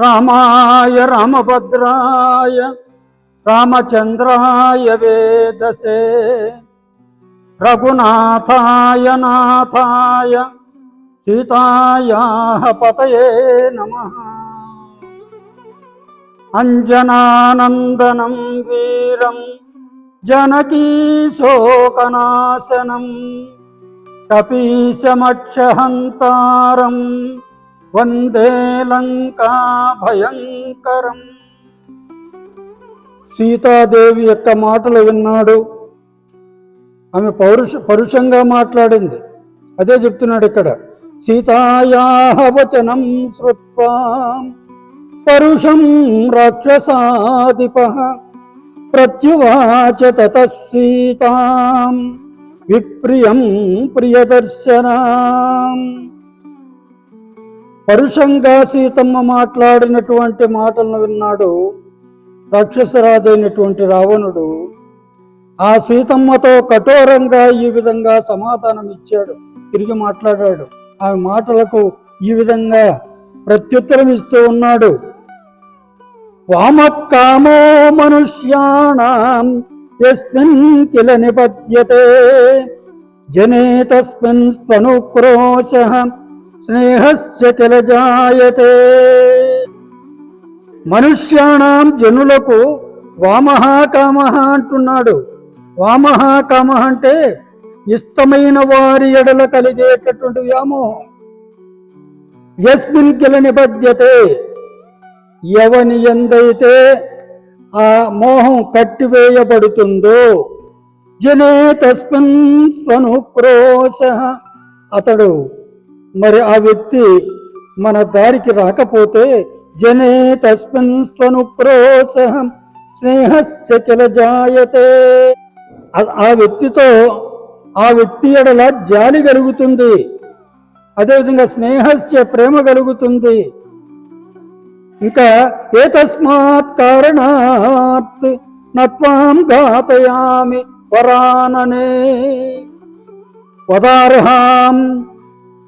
రామాయ రామభద్రాయ రామచంద్రాయ వేదసే. రఘునాథాయ నాథాయ సీతాయా పతయే నమ. అంజనానందనం వీరం జనకీశోకనాశనం కపీశమక్షహంతారం వందే లంకా భయంకరం. సీతాదేవి యొక్క మాటలు విన్నాడు. ఆమె పౌరుష పరుషంగా మాట్లాడింది. అదే చెప్తున్నాడు ఇక్కడ. సీతాయా వచనం శ్రుత్వా. పరుషం రాక్షసాధిప ప్రత్యువాచ తత సీతాం విప్రియం ప్రియదర్శనా. పరుషంగా సీతమ్మ మాట్లాడినటువంటి మాటలను విన్నాడు రాక్షసరాజైనటువంటి రావణుడు. ఆ సీతమ్మతో కఠోరంగా ఈ విధంగా సమాధానం ఇచ్చాడు. తిరిగి మాట్లాడాడు. ఆమె మాటలకు ఈ విధంగా ప్రత్యుత్తరం ఇస్తూ ఉన్నాడు. వామకామో మనుష్యాణం ఎస్మిన్ కిల నిపద్యతే జనే తస్మిన్ స్తనుక్రోశ స్నేహశ్చ కిల మనుష్యాణం జనులకు వామహాకామ అంటున్నాడు. వామహాకామ అంటే ఇష్టమైన వారి ఎడల కలిగేటటువంటి వ్యామోహం. యస్మిన్ కిల నిబద్యతే ఎవని ఎందైతే ఆ మోహం కట్టివేయబడుతుందో జనే తస్మిన్ స్వనుక్రోశ. అతడు మరి ఆ వ్యక్తి మన దారికి రాకపోతే జనే తస్మిన్ స్వనుక్రోశ స్నేహస్య కిల జాయతే. ఆ- ఆ వ్యక్తితో ఆ వ్యక్తి ఎడల జాలి కలుగుతుంది. అదేవిధంగా స్నేహస్య ప్రేమ కలుగుతుంది. ఇంకా ఏ తస్మాత్ కారణాత్ నత్వాం ఘాతయామి వరాననే. వదార్హాం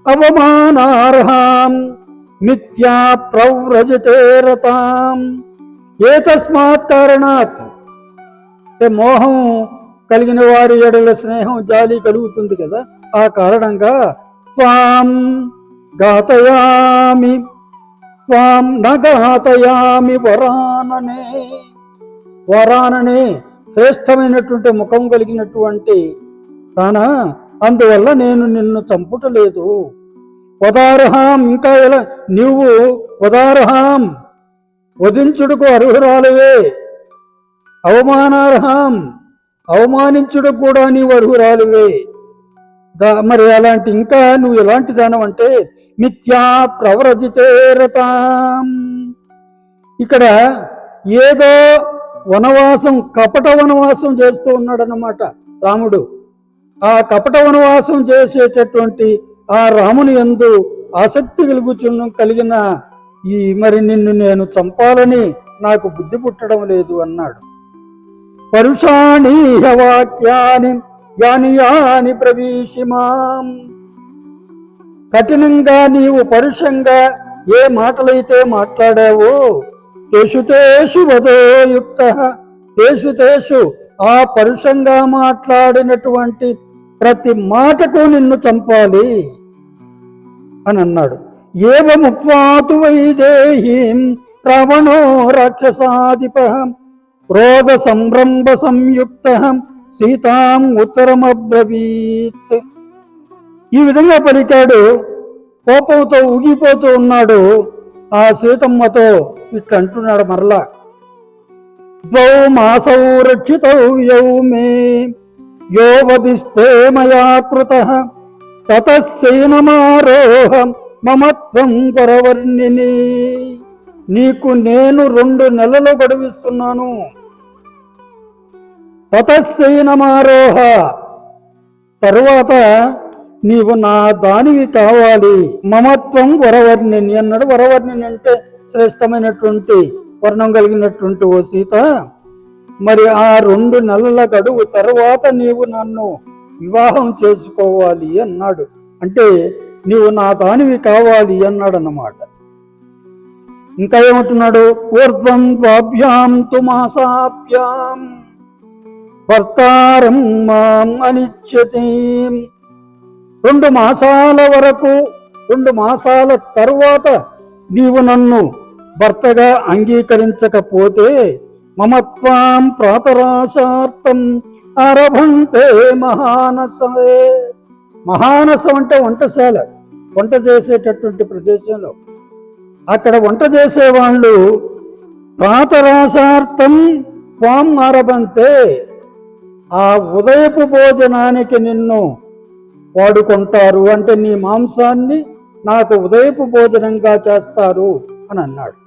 అవమానార్హాం మిథ్యా ప్రవ్రజతే రతాం. ఏ తస్మాత్ కారణాత్. అంటే మోహం కలిగిన వారి ఎడల స్నేహం జాలి కలుగుతుంది కదా ఆ కారణంగా త్వాం ఘాతయామి త్వాం నఘాతయామి వరాననే. వరాననే శ్రేష్టమైనటువంటి ముఖం కలిగినటువంటి తాన అందువల్ల నేను నిన్ను చంపుటలేదు. వదార్హాం ఇంకా ఎలా? నీవు వదార్హాం వధించుడుకు అర్హురాలువే. అవమానార్హం అవమానించుడుకు కూడా నీవు అర్హురాలువే. దా- మరి అలాంటి ఇంకా నువ్వు ఎలాంటి దానం అంటే మిథ్యా ప్రవ్రజితేరతాం ఇక్కడ ఏదో వనవాసం కపట వనవాసం చేస్తూ ఉన్నాడన్నమాట రాముడు. ఆ కపట వనవాసం చేసేటటువంటి ఆ రాముని యందు ఆసక్తి కలుగుచున్న కలిగిన ఈ మరి నిన్ను నేను చంపాలని నాకు బుద్ధి పుట్టడం లేదు అన్నాడు. పరుషాణి వాక్యాని యాని యాని ప్రవీషిమాం కఠినంగా నీవు పరుషంగా ఏ మాటలైతే మాట్లాడావో తేషు తేషు వదోయుక్త తేషు తేషు ఆ పరుషంగా మాట్లాడినటువంటి ప్రతి మాటకు నిన్ను చంపాలి అని అన్నాడు. ఏవ ముక్వాతు వైదేహీం రావణో రాక్షసాధిప క్రోధ సంరంభ సంయుక్త సీతాం ఉత్తరమబ్రవీత్ ఈ విధంగా పలికాడు. కోపంతో ఊగిపోతూ ఉన్నాడు. ఆ సీతమ్మతో ఇట్లా అంటున్నాడు మరలా. ద్వౌ మాసౌ రక్షితౌ యౌ మే యో వదిస్తే మయా కృత మమత్వం పరవర్ణిని నీకు నేను రెండు నెలలు గడువిస్తున్నాను। తతస్సైనమారోహ తరువాత నీవు నా దానివి కావాలి మమత్వం వరవర్ణిని అన్నాడు. వరవర్ణిని అంటే శ్రేష్టమైనటువంటి వర్ణం కలిగినటువంటి ఓ సీత. మరి ఆ రెండు నెలల గడువు తర్వాత నీవు నన్ను వివాహం చేసుకోవాలి అన్నాడు. అంటే నీవు నా దానివి కావాలి అన్నాడు అన్నమాట ఇంకా ఏమంటున్నాడు? ఊర్ధ్వం ద్వాభ్యాం తుమాసాభ్యాం భర్తారం మాం అనిచ్యతి. రెండు మాసాల వరకు రెండు మాసాల తర్వాత నీవు నన్ను భర్తగా అంగీకరించకపోతే మమత్వాం ప్రాతరాశార్థం ఆరభంతే మహానసే మహానసం అంటే వంటశాల వంట చేసేటటువంటి ప్రదేశంలో. అక్కడ వంట చేసేవాళ్ళు ప్రాతరాశార్థం త్వాం ఆరభంతే. ఆ ఉదయపు భోజనానికి నిన్ను వాడుకుంటారు అంటే నీ మాంసాన్ని నాకు ఉదయపు భోజనంగా చేస్తారు అని అన్నాడు.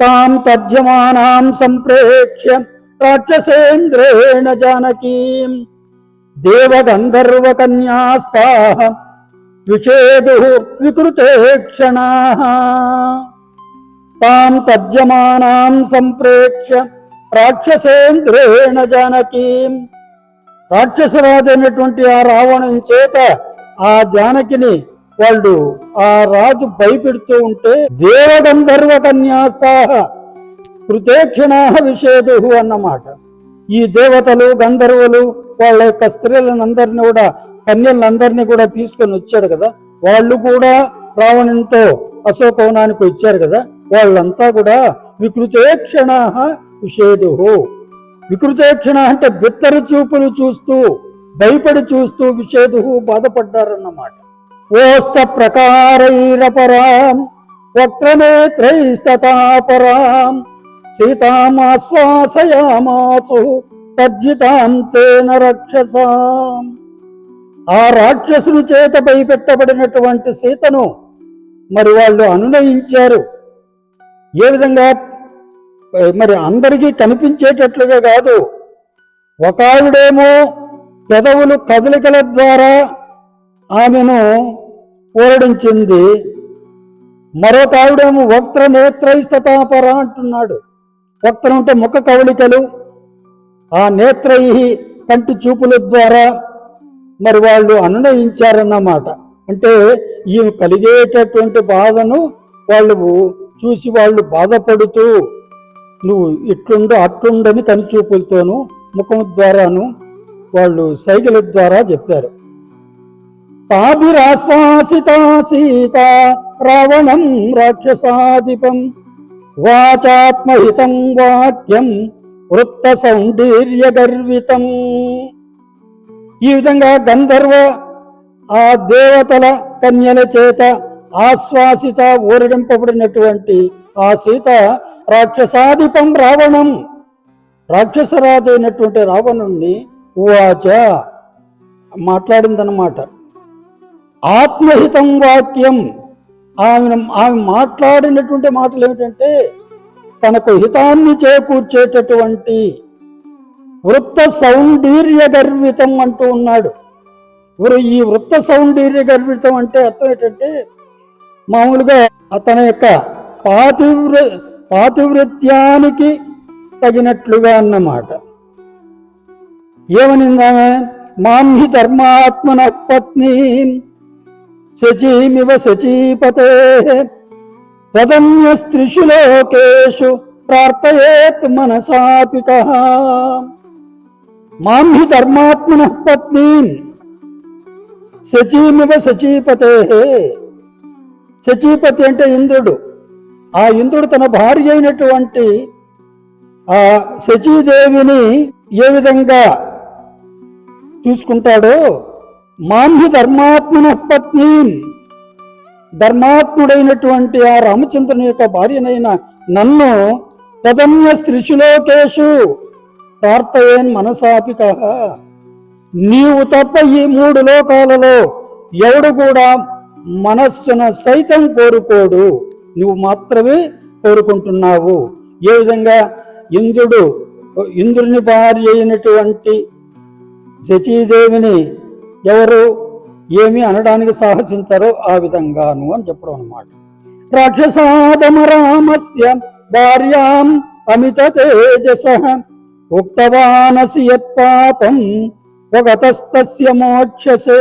తాం తర్జమానాం సంప్రేక్ష్య రాక్షసేంద్రేణ జానకీం. దేవగంధర్వ కన్యాస్తా విషేదు వికృతే క్షణా. తాం తర్జమానాం సంప్రేక్ష్య రాక్షసేంద్రేణ జానకీం. రాక్షసరాజైనటువంటి ఆ రావణం చేత ఆ జానకిని వాళ్ళు ఆ రాజు భయపెడుతూ ఉంటే దేవగంధర్వ కన్యాస్తాహ కృతేక్షణా విషేదు అన్నమాట. ఈ దేవతలు గంధర్వులు వాళ్ళ యొక్క స్త్రీలనందరినీ కూడా కన్యలందరినీ కూడా తీసుకొని వచ్చాడు కదా. వాళ్ళు కూడా రావణంతో అశోకవనానికి వచ్చారు కదా. వాళ్ళంతా కూడా వికృతేక్షణ విషేదు. వికృతేక్షణ అంటే బిత్తరు చూపులు చూస్తూ భయపడి చూస్తూ విషేదు బాధపడ్డారన్నమాట. ఓస్త ప్రకారైరపరాం వక్రనేత్రైస్తతాపరాం. సీతామాశ్వాసయామాసు తద్యుతాం తేన రక్షసాం. ఆ రాక్షసుని చేత భయపెట్టబడినటువంటి సీతను మరి వాళ్ళు అనునయించారు. ఏ విధంగా మరి అందరికీ కనిపించేటట్లుగా కాదు. ఒక ఆవిడేమో పెదవులు కదలికల ద్వారా ఆమెను ఊరడించింది మరొక ఆవిడేమో వక్త్ర నేత్రైస్తతాపర అంటున్నాడు. వక్రం అంటే ముఖ కవళికలు. ఆ నేత్రై కంటి చూపుల ద్వారా మరి వాళ్ళు అనునయించారన్నమాట. అంటే ఈమె కలిగేటటువంటి బాధను వాళ్ళు చూసి వాళ్ళు బాధపడుతూ నువ్వు ఇట్లుండు అట్లుండని కనిచూపులతోనూ ముఖం ద్వారాను వాళ్ళు సైగల ద్వారా చెప్పారు. తాభిరాశ్వాసితా సీత రావణం రాక్షసాధిపం వాచాత్మహితం వాక్యం వృత్త సౌందర్య గర్వితం ఈ విధంగా గంధర్వ ఆ దేవతల కన్యల చేత ఆశ్వాసిత ఊరడింపబడినటువంటి ఆ సీత రాక్షసాధిపం రావణం. రాక్షసరాజైనటువంటి రావణుణ్ణి ఉవాచ మాట్లాడిందనమాట ఆత్మహితం వాక్యం. ఆమె ఆమె మాట్లాడినటువంటి మాటలు ఏమిటంటే తనకు హితాన్ని చేకూర్చేటటువంటి వృత్త సౌందర్య గర్వితం అంటూ ఉన్నాడు. ఈ వృత్త సౌందర్య గర్వితం అంటే అర్థం ఏంటంటే మామూలుగా అతని యొక్క పాతివృ పాతివృత్యానికి తగినట్లుగా అన్నమాట. ఏమనిందామె? మాంహి ధర్మాత్మన పత్ని శచీమివ శచీపతే. తదన్యస్త్రిషు లోకేషు ప్రార్థయేత్ మనసాపిక. మాం హి ధర్మాత్మన పత్నీం. శచీమివ శచీపతే. శచీపతి అంటే ఇంద్రుడు. ఆ ఇంద్రుడు తన భార్య అయినటువంటి ఆ శచీదేవిని ఏ విధంగా చూసుకుంటాడో మాంహి ధర్మాత్మన పత్ని. ధర్మాత్ముడైనటువంటి ఆ రామచంద్రుని యొక్క భార్యనైన నన్ను తదన్య స్త్రిశులోకేషు ప్రార్థయేన్ మనసాపిక నీవు తప్ప ఈ మూడు లోకాలలో ఎవడు కూడా మనస్సున సైతం కోరుకోడు. నువ్వు మాత్రమే కోరుకుంటున్నావు. ఏ విధంగా? ఇంద్రుడు ఇంద్రుని భార్య అయినటువంటి శచీదేవిని ఎవరు ఏమి అనడానికి సాహసించారో ఆ విధంగాను అని చెప్పడం అనమాట రాక్షసాదమ రామస్య భార్యాం అమిత తేజస ఉక్తవానసి యత్పాపం ఒకతస్తస్య మోక్షసే.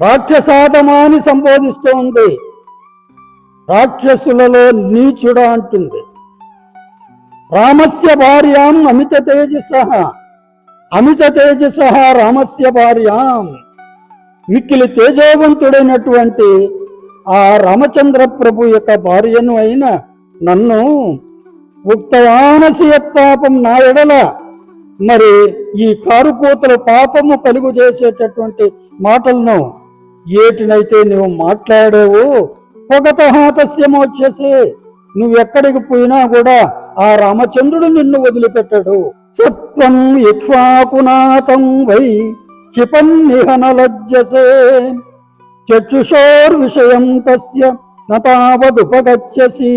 రాక్షసాదమాని సంబోధిస్తోంది. రాక్షసులలో నీచుడా అంటుంది. రామస్య భార్యాం అమిత తేజస అమిత తేజస రామస్య భార్యాం. మిక్కిలి తేజవంతుడైనటువంటి ఆ రామచంద్ర ప్రభు యొక్క భార్యను అయిన నన్ను ఉక్తవానసి పాపం నా ఎడల మరి ఈ కారుకోతల పాపము కలుగు చేసేటటువంటి మాటలను ఏటినైతే నువ్వు మాట్లాడావో పొగతహాతస్య వచ్చేసి నువ్వు ఎక్కడికి పోయినా కూడా ఆ రామచంద్రుడు నిన్ను వదిలిపెట్టాడు. సత్వం ఇక్ష్వాకునాథం వై క్షిపన్నిహన లజ్జసే చక్షుషోర్ విషయం తస్య నతావదుపగచ్చసి.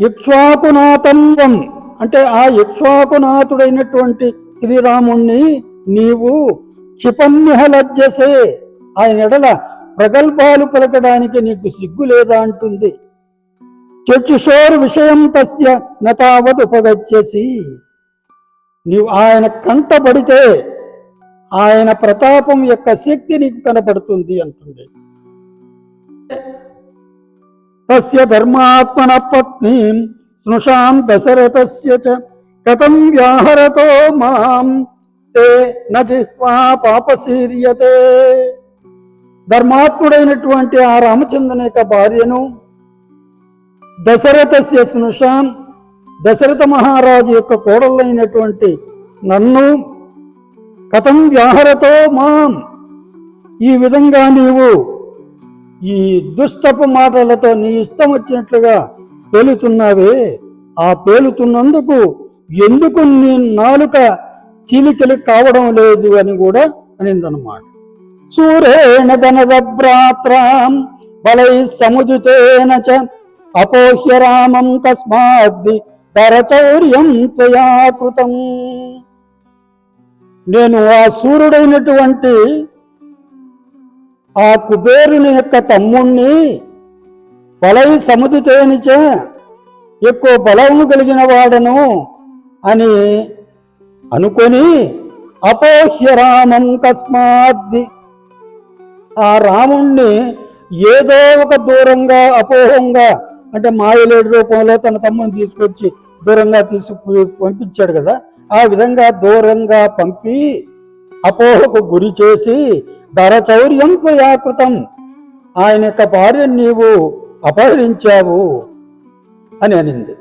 ఇక్ష్వాకునాథంవం అంటే ఆ ఇక్ష్వాకునాథుడైనటువంటి శ్రీరాముణ్ణి నీవు క్షిపన్యహ లజ్జసే ఆయన ఎడల ప్రగల్భాలు పలకడానికి నీకు సిగ్గు లేదా అంటుంది. చక్షుషోర్ విషయం తస్య నతావత్ ఉపగచ్చేసి. నీవు ఆయన కంటబడితే ఆయన ప్రతాపం యొక్క శక్తి నీకు కనపడుతుంది అంటుంది. తస్య ధర్మాత్మన పత్ని స్నుషాం దశరథస్య చ కథం వ్యాహరతో మాం తే నజిహ్వా పాపశీర్యతే. ధర్మాత్ముడైనటువంటి ఆ రామచంద్రుని యొక్క భార్యను దశరథస్య స్నుషాం దశరథ మహారాజు యొక్క కోడలైనటువంటి నన్ను కథం వ్యాహరతో మాం ఈ విధంగా నీవు ఈ దుష్టపు మాటలతో నీ ఇష్టం వచ్చినట్లుగా పేలుతున్నావే. ఆ పేలుతున్నందుకు ఎందుకు నీ నాలుక చీలికలు కావడం లేదు అని కూడా అనిందనమాట సూరేణ ధనద భ్రాత్రాం బలై సముదితేన చ అపోహ్య రామం తస్మాద్ది తరచౌర్యం త్వయా కృతం నేను ఆ సూర్యుడైనటువంటి ఆ కుబేరుని యొక్క తమ్ముణ్ణి బలై సముదితేనిచే ఎక్కువ బలము కలిగిన వాడను అని అనుకొని అపోహ్య రామం కస్మాద్ది ఆ రాముణ్ణి ఏదో ఒక దూరంగా అపోహంగా అంటే మాయలేడి రూపంలో తన తమ్ముని తీసుకొచ్చి దూరంగా తీసుకు పంపించాడు కదా. ఆ విధంగా దూరంగా పంపి అపోహకు గురి చేసి ధరచౌర్యం యాకృతం ఆయన యొక్క భార్యను నీవు అపహరించావు అని అనింది.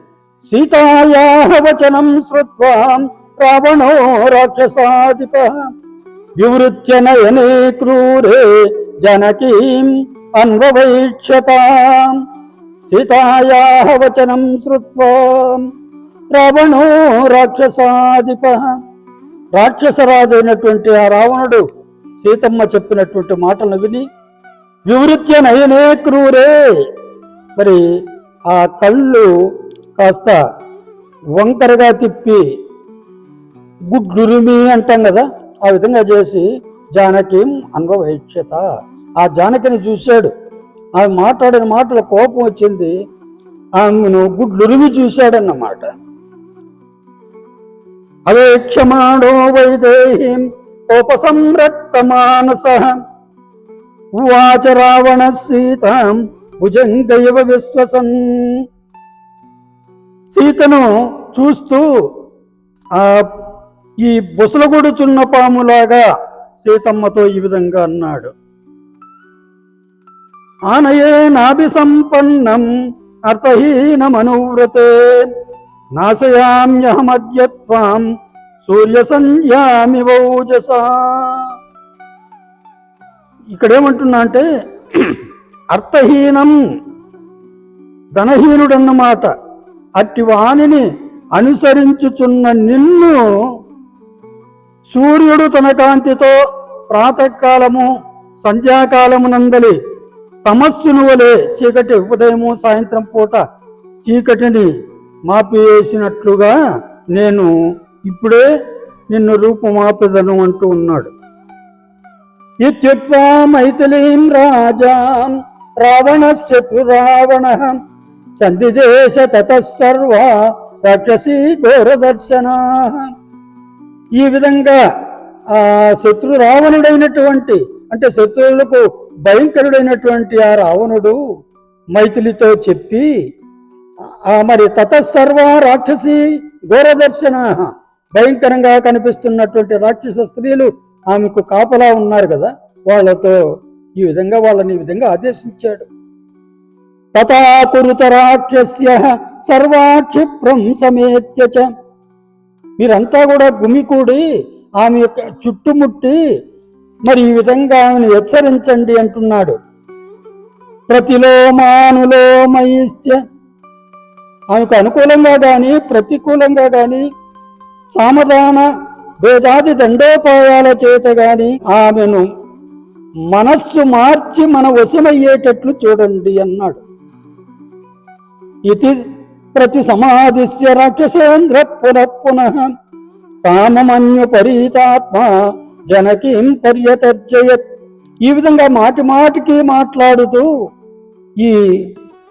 సీతాయా వచనం శ్రుత్వా రావణో రాక్షసాధిప వివృత్య నయనే క్రూరే జనకీం అన్వవైక్షతాం సీతాయాహ వచనం శ్రుత్వా రావణో రాక్షసాధిప. రాక్షసరాజైనటువంటి ఆ రావణుడు సీతమ్మ చెప్పినటువంటి మాటలను విని వివృత్య నయనే క్రూరే. మరి ఆ కళ్ళు కాస్త వంకరగా తిప్పి గుడ్లురిమి అంటాం కదా ఆ విధంగా చేసి జానకి అన్వవైక్షత ఆ జానకిని చూశాడు. ఆమె మాట్లాడిన మాటల కోపం వచ్చింది. ఆమెను గుడ్లురిమి చూశాడన్నమాట. అవేక్షమాణో వైదేహీం ఉపసంరక్త మానస ఉవాచ రావణ సీతాం భుజంగైవ విశ్వసన్. సీతను చూస్తూ ఆ ఈ బుసలగొడుచున్న పాములాగా సీతమ్మతో ఈ విధంగా అన్నాడు. ఆనయే నాభి అర్థహీనమనువ్రతే నాశయామ్యహమద్యత్వాం సూర్య సంధ్యామి ఇక్కడేమంటున్నా అంటే అర్థహీనం ధనహీనుడన్నమాట. అట్టి వాణిని అనుసరించుచున్న నిన్ను సూర్యుడు తన కాంతితో ప్రాతకాలము సంధ్యాకాలము నందలి తమస్సును వలె చీకటి ఉదయము సాయంత్రం పూట చీకటిని మాపివేసినట్లుగా నేను ఇప్పుడే నిన్ను రూపుమాపెదను అంటూ ఉన్నాడు. ఇత్యుత్వా మైథిలీం రాజాం రావణ శత్రు రావణ సంధిదేశ తతసర్వ రాక్షసి ఘోరదర్శన. ఈ విధంగా ఆ శత్రు రావణుడైనటువంటి అంటే శత్రువులకు భయంకరుడైనటువంటి ఆ రావణుడు మైథిలితో చెప్పి మరి తతసర్వ రాక్షసి ఘోరదర్శన. భయంకరంగా కనిపిస్తున్నటువంటి రాక్షస స్త్రీలు ఆమెకు కాపలా ఉన్నారు కదా వాళ్ళతో ఈ విధంగా వాళ్ళని ఈ విధంగా ఆదేశించాడు. తథా రాక్షస్య సర్వాక్షిప్రం సమేత్య మీరంతా కూడా గుమికూడి ఆమె యొక్క చుట్టుముట్టి మరి ఈ విధంగా ఆమెను హెచ్చరించండి అంటున్నాడు. ప్రతిలోమానులోమైశ్చ ఆమెకు అనుకూలంగా కానీ ప్రతికూలంగా కానీ సామధాన భేదాది దండోపాయాల చేత గాని ఆమెను మనస్సు మార్చి మన వశమయ్యేటట్లు చూడండి అన్నాడు. ఇది ప్రతి సమాధిస్య రాక్షసేంద్ర పునః పునః. కామమన్యుపరీతాత్మ జనకీం పర్యతర్జయత్ ఈ విధంగా మాటి మాటికి మాట్లాడుతూ ఈ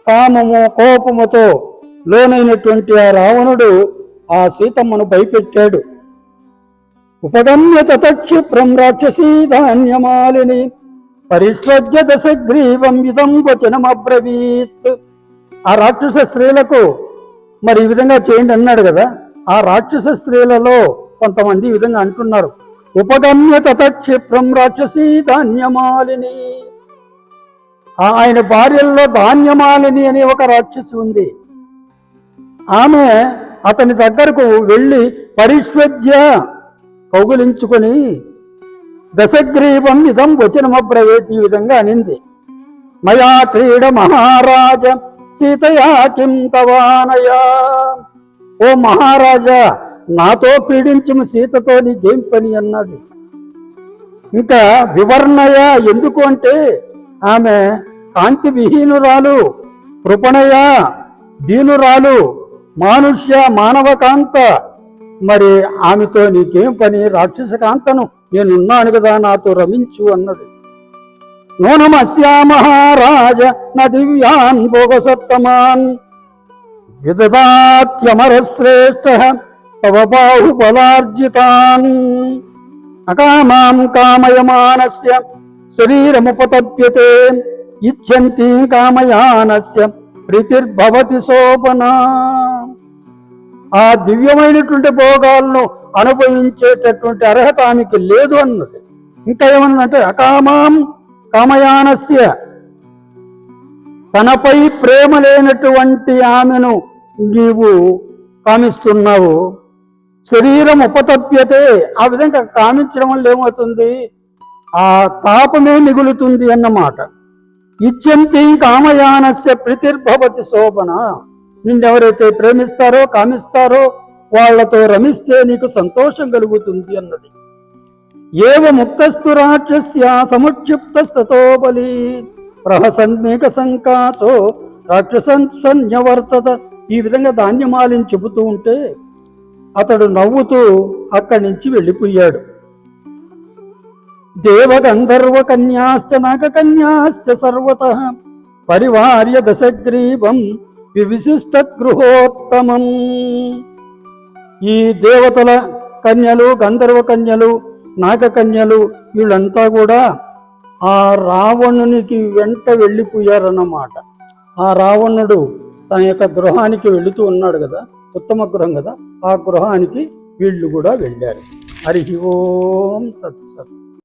కామము కోపముతో లోనైనటువంటి ఆ రావణుడు ఆ సీతమ్మను భయపెట్టాడు. ఉపగమ్య తతక్షిప్రం రాక్షసీ ధాన్యమాలిని పరిష్వజ్య దశగ్రీవం ఇదం వచనమబ్రవీత్ ఆ రాక్షస స్త్రీలకు మరి ఈ విధంగా చేయండి అన్నాడు కదా ఆ రాక్షస స్త్రీలలో కొంతమంది ఈ విధంగా అంటున్నారు. ఉపగమ్య తతక్షిప్రం రాక్షసి ధాన్యమాలిని. ఆయన భార్యల్లో ధాన్యమాలిని అనే ఒక రాక్షసి ఉంది. ఆమె అతని దగ్గరకు వెళ్ళి పరిష్వజ్య కౌగులించుకొని దశగ్రీవం ఇదం వచనమబ్రవేత్ ఈ విధంగా అనింది. మయా క్రీడ మహారాజ సీతయా కిం తవానయా. ఓ మహారాజా నాతో పీడించిన సీతతో నీకేం పని అన్నది. ఇంకా వివర్ణయ ఎందుకు అంటే ఆమె కాంతి విహీనురాలు కృపణయ దీనురాలు మానుష్య మానవ కాంత మరి ఆమెతో నీకేం పని రాక్షస కాంతను నేనున్నాను కదా నాతో రమించు అన్నది. నూనమస్యా మహారాజ న దివ్యాన్ భోగసత్తమాన్. విదదాత్యమర శ్రేష్ఠ తవ అకామాం కామయమానస్య శరీరముపతప్యతే ఇచ్చంతి కామయానస్య ప్రీతిర్భవతి శోభనా. ఆ దివ్యమైనటువంటి భోగాలను అనుభవించేటటువంటి అర్హత ఆమెకి లేదు అన్నది. ఇంకా ఏమన్నదంటే అకామాం కామయానస్య. తనపై ప్రేమ లేనటువంటి ఆమెను నీవు కామిస్తున్నావు. శరీరం ఉపతప్యతే. ఆ విధంగా కామించడం వల్ల ఏమవుతుంది? ఆ తాపమే మిగులుతుంది అన్నమాట. ఇచ్చంతి కామయానస్య ప్రీతిర్భవతి శోభన. నిన్నెవరైతే ప్రేమిస్తారో కామిస్తారో వాళ్ళతో రమిస్తే నీకు సంతోషం కలుగుతుంది అన్నది. ఏవ ముక్తస్థు రాక్షస్య సముక్షిప్తస్తతో బలి. ప్రహసన్మేక సంకాసో రాక్షసన్ ఈ విధంగా ధాన్యమాలిని చెబుతూ ఉంటే అతడు నవ్వుతూ అక్కడి నుంచి వెళ్ళిపోయాడు. దేవగంధర్వ కన్యాశ్చ నాగకన్యాశ్చ సర్వత పరివార్య దశగ్రీవం వివిశిష్టగృహోత్తమం ఈ దేవతల కన్యలు గంధర్వ కన్యలు నాగకన్యలు వీళ్ళంతా కూడా ఆ రావణునికి వెంట వెళ్ళిపోయారన్నమాట. ఆ రావణుడు తన యొక్క గృహానికి వెళుతూ ఉన్నాడు కదా. ఉత్తమ గృహం కదా ఆ గృహానికి వీళ్ళు కూడా వెళ్ళారు. హరి ఓం తత్సత్